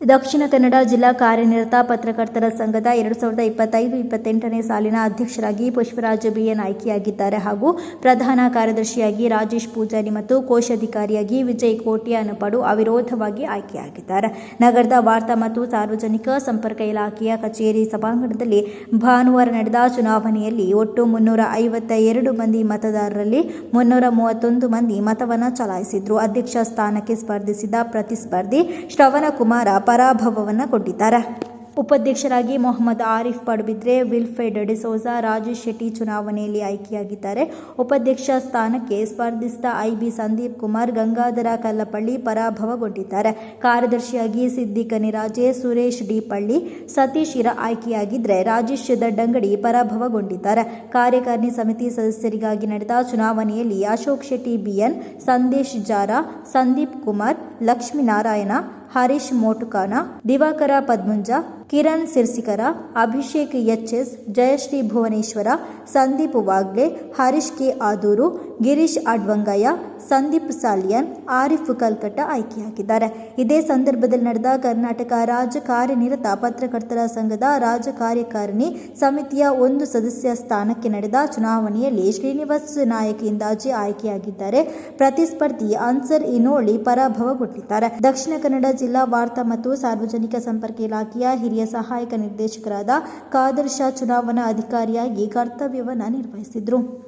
ದಕ್ಷಿಣ ಕನ್ನಡ ಜಿಲ್ಲಾ ಕಾರ್ಯನಿರತ ಪತ್ರಕರ್ತರ ಸಂಘದ ಎರಡು ಸಾವಿರದ ಇಪ್ಪತ್ತೈದು, ಇಪ್ಪತ್ತೆಂಟನೇ ಸಾಲಿನ ಅಧ್ಯಕ್ಷರಾಗಿ ಪುಷ್ಪರಾಜ ಬಿಎನ್ ಆಯ್ಕೆಯಾಗಿದ್ದಾರೆ ಹಾಗೂ ಪ್ರಧಾನ ಕಾರ್ಯದರ್ಶಿಯಾಗಿ ರಾಜೇಶ್ ಪೂಜಾರಿ ಮತ್ತು ಕೋಶಾಧಿಕಾರಿಯಾಗಿ ವಿಜಯ್ ಕೋಟಿ ಅನಪಡು ಅವಿರೋಧವಾಗಿ ಆಯ್ಕೆಯಾಗಿದ್ದಾರೆ. ನಗರದ ವಾರ್ತಾ ಮತ್ತು ಸಾರ್ವಜನಿಕ ಸಂಪರ್ಕ ಇಲಾಖೆಯ ಕಚೇರಿ ಸಭಾಂಗಣದಲ್ಲಿ ಭಾನುವಾರ ನಡೆದ ಚುನಾವಣೆಯಲ್ಲಿ ಒಟ್ಟು ಮುನ್ನೂರ ಐವತ್ತ ಎರಡು ಮಂದಿ ಮತದಾರರಲ್ಲಿ ಮುನ್ನೂರ ಮೂವತ್ತೊಂದು ಮಂದಿ ಮತವನ್ನು ಚಲಾಯಿಸಿದ್ರು. ಅಧ್ಯಕ್ಷ ಸ್ಥಾನಕ್ಕೆ ಸ್ಪರ್ಧಿಸಿದ ಪ್ರತಿಸ್ಪರ್ಧಿ ಶ್ರವಣಕುಮಾರ ಪರಾಭವವನ್ನು ಕೊಟ್ಟಿದ್ದಾರೆ. ಉಪಾಧ್ಯಕ್ಷರಾಗಿ ಮೊಹಮ್ಮದ್ ಆರಿಫ್ ಪಡುಬಿದ್ರೆ ವಿಲ್ಫೆಡ್ ಡಿಸೋಜಾ ರಾಜೇಶ್ ಶೆಟ್ಟಿ ಚುನಾವಣೆಯಲ್ಲಿ ಆಯ್ಕೆಯಾಗಿದ್ದಾರೆ. ಉಪಾಧ್ಯಕ್ಷ ಸ್ಥಾನಕ್ಕೆ ಸ್ಪರ್ಧಿಸಿದ ಐಬಿ ಸಂದೀಪ್ ಕುಮಾರ್, ಗಂಗಾಧರ ಕಲ್ಲಪಳ್ಳಿ ಪರಾಭವಗೊಂಡಿದ್ದಾರೆ. ಕಾರ್ಯದರ್ಶಿಯಾಗಿ ಸಿದ್ದಿಕ ನಿರಾಜೆ ಸುರೇಶ್ ಡಿ ಪಳ್ಳಿ, ಸತೀಶ್ ಇರ ಆಯ್ಕೆಯಾಗಿದ್ದರೆ ರಾಜೇಶ್ ದಡ್ಡಂಗಡಿ ಪರಾಭವಗೊಂಡಿದ್ದಾರೆ. ಕಾರ್ಯಕಾರಿಣಿ ಸಮಿತಿ ಸದಸ್ಯರಿಗಾಗಿ ನಡೆದ ಚುನಾವಣೆಯಲ್ಲಿ Ashok Shetty, BN, Sandesh Jara, Sandeep Kumar, Lakshminarayana Harish Motukana, Divakara Padmunja, Kiran Sirsikara, Abhishek HS Jayashree Bhuvaneshwara, Sandeep Vagle, Harish K Aduru Girish Advangayya Sandeep Salian, Arif Kalkatta ಆಯ್ಕೆಯಾಗಿದ್ದಾರೆ. ಇದೇ ಸಂದರ್ಭದಲ್ಲಿ ನಡೆದ ಕರ್ನಾಟಕ ರಾಜ್ಯ ಕಾರ್ಯನಿರತ ಪತ್ರಕರ್ತರ ಸಂಘದ ರಾಜ್ಯ ಕಾರ್ಯಕಾರಿಣಿ ಸಮಿತಿಯ ಒಂದು ಸದಸ್ಯ ಸ್ಥಾನಕ್ಕೆ ನಡೆದ ಚುನಾವಣೆಯಲ್ಲಿ ಶ್ರೀನಿವಾಸ್ ನಾಯಕ್ ಇಂದಾಜಿ ಆಯ್ಕೆಯಾಗಿದ್ದಾರೆ. ಪ್ರತಿಸ್ಪರ್ಧಿ ಅನ್ಸರ್ ಇನೋಳಿ ಪರಾಭವಗೊಂಡಿದ್ದಾರೆ. ದಕ್ಷಿಣ ಕನ್ನಡ ಜಿಲ್ಲಾ ವಾರ್ತಾ ಮತ್ತು ಸಾರ್ವಜನಿಕ ಸಂಪರ್ಕ ಇಲಾಖೆಯ ಹಿರಿಯ ಸಹಾಯಕ ನಿರ್ದೇಶಕರಾದ ಕಾದರ್ ಶಾ ಚುನಾವಣಾ ಅಧಿಕಾರಿಯಾಗಿ ಕರ್ತವ್ಯವನ್ನು ನಿರ್ವಹಿಸಿದ್ರು.